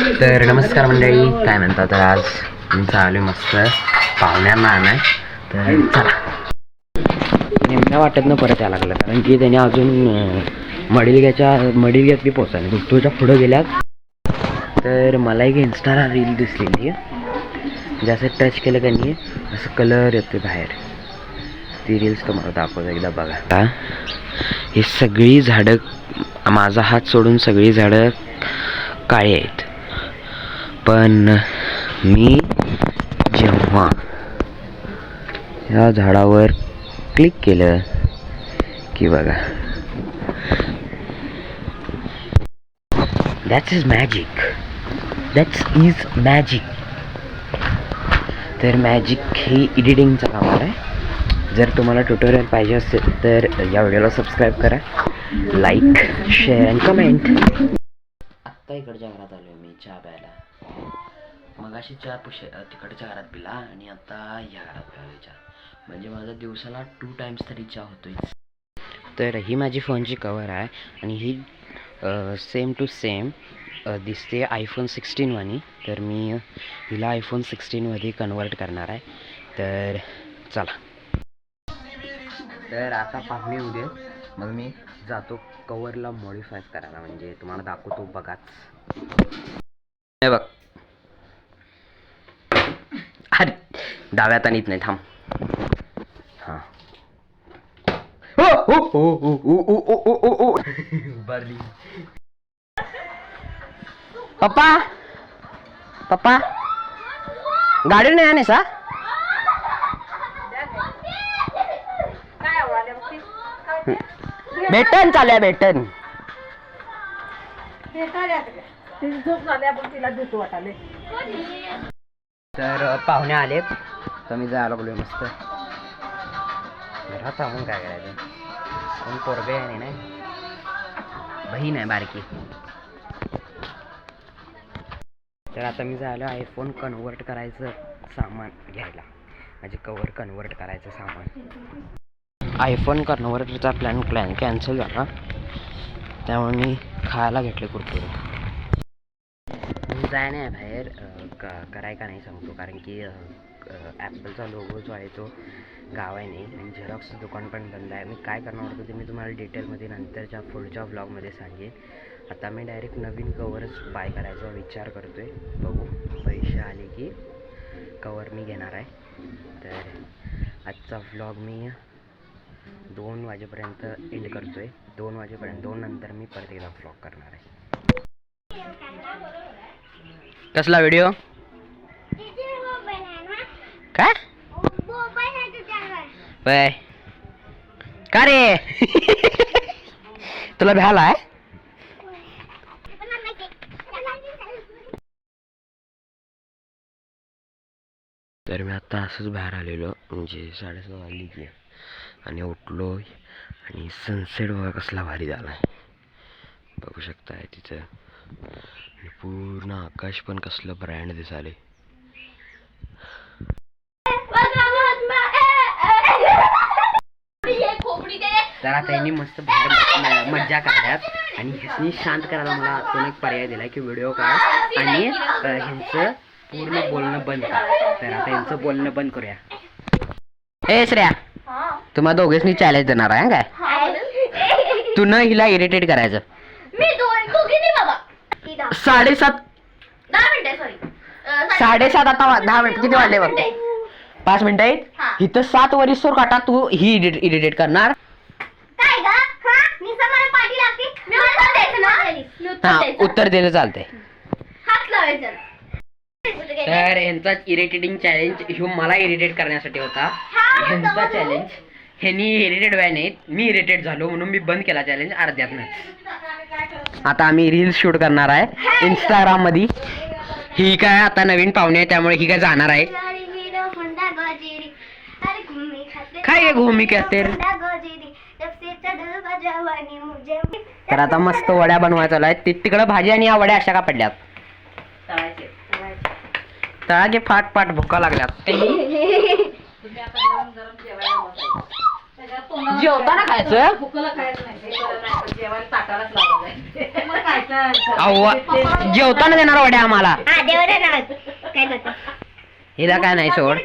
तर नमस्कार मंडळी काय म्हणतात तर आज? चालू मस्त. पाहुण्यांना आणाय तर चला. नेमक्या वाटत ना परत यायला लागलं कारण की त्याने अजून मडिलग्याच्या मडिलग्यात बी पोचायला गुट्टूच्या पुढं गेल्यात तर मला एक इन्स्टाला रील दिसलेली आहे. जसं टच केलं त्यांनी असं कलर येतो बाहेर. ती रील्स तुम्हाला दाखवतो एकदा बघा. आता ही सगळी झाडं माझा हात सोडून सगळी झाडं काळी आहेत. पण मी जेव्हा या झाडावर क्लिक केलं की बघा. That's is magic that's is magic तर मॅजिक ही एडिटिंगचं काम आहे. जर तुम्हाला ट्युटोरियल पाहिजे असेल तर या व्हिडिओला सबस्क्राईब करा. लाईक शेअर अँड कमेंट आत्ता इकडच्या घरात आलो मी चहा प्यायला. मग अशी चहा पुशे तिकडच्या घरात पिला आणि आता ह्या घरात प्यायला चहा म्हणजे माझा दिवसाला टू टाइम्स तरी चहा होतोय. तर ही माझी फोनची कवर आहे आणि ही सेम टू सेम दिसते आयफोन सिक्स्टीनवानी तर मी हिला आयफोन सिक्स्टीनमध्ये कन्वर्ट करणार आहे. तर चला. तर आता पाहुणे उद्या. मग मी जातो कवरला मॉडिफाय करायला. म्हणजे तुम्हाला दाखवतो बघाच. हे बघ. अरे डाव्यात आणत नाही थांब. हां. पप्पा? पप्पा? गाडी नाही आणेस भेटन चाल्या भेटन. तर पाहुणे आलेत. तर मी जायला लागलोय मस्त. घरात थांबून काय करायचं? कोण पोरगे आहे नाही? बहीण आहे बारकी. तर आता मी जायला आयफोन कन्वर्ट करायचं सामान घ्यायला. म्हणजे कवर कन्वर्ट करायचं सामान. आयफोन कर्नवरचा प्लॅन प्लॅन कॅन्सल झाला. त्यामुळे मी खायला घेतले कुरकुरे. जाय नाही बाहेर कराय का नाही सांगतो. कारण की ॲपलचा लोगो जो आहे तो गाव आहे नाही. आणि झेरॉक्सचं दुकान पण बंद आहे. मी काय करणार होतो ते मी तुम्हाला डिटेलमध्ये नंतरच्या पुढच्या ब्लॉगमध्ये सांगेन. आता मी डायरेक्ट नवीन कवरच बाय करायचा विचार करतो आहे बघू. पैसे आले की कवर मी घेणार आहे. तर आजचा व्लॉग मी वाजेपर्यंत एंड करतो आहे दोन वाजेपर्यंत दोन नंतर मी परत एकदा फ्लॉग करणार आहे. कसला व्हिडिओ काय? बाय का रे? तुला भ्याला आहे? तर मी आत्ता असंच बाहेर आलेलो म्हणजे साडेसहा वाजली की. आणि उठलो आणि सनसेट बघा कसला भारी झाला आहे बघू शकताय तिथं. आणि पूर्ण आकाश पण कसलं ब्रँड दिसाले तर आता यांनी मस्त बाहेर मज्जा काढल्यात. आणि ह्यांनी शांत करायला मला अजून एक पर्याय दिला की व्हिडिओ काढ. आणि ह्यांचं पूर्ण बोलणं बंद कर. तर आता यांचं बोलणं बंद करूया. ए श्रेया तुम्हाला दोघेच चॅलेंज देणार आहे हं काय? तू न हिला इरिटेट करायचं. मी दोन दोघी नाही बाबा? ती दहा? साडेसात. दहा मिनिटं सॉरी साडेसात आता वा- दहा मिनिट. किती वाजले बघ? पाच मिनिटं हा. आहेत इथं सात वरिष्ठोर काटा तू ही इरिटेट करणार. काय ग? हा? मी समाला पाठी लागते. मी उत्तर ना? हा द्यायचं उत्तर दिलं चालतंय. हात लावायचं. तर यांचा इरिटेटिंग चॅलेंज ह्यो मला इरिटेट करण्यासाठी होता. हा, ह्यांचा. चॅलेंज ह्यांनी इरिटेट व्हाय नाहीत. मी इरिटेट झालो म्हणून मी बंद केला चॅलेंज अर्ध्यातनं. आता आम्ही रील्स शूट करणार आहे. इंस्टाग्राममध्ये ही काय आता नवीन पाहुणे आहे त्यामुळे ही काय जाणार आहे. काय आहे भूमिका तर तर आता मस्त वड्या बनवायचा आहे तिकडं भाजी आणि या वड्या अशा का पडल्यात? ताजे फाट फाट भुका लागल्यात. जेवताना खायचं? जेवताना देणार वड्या आम्हाला. हिला काय नाही सोड.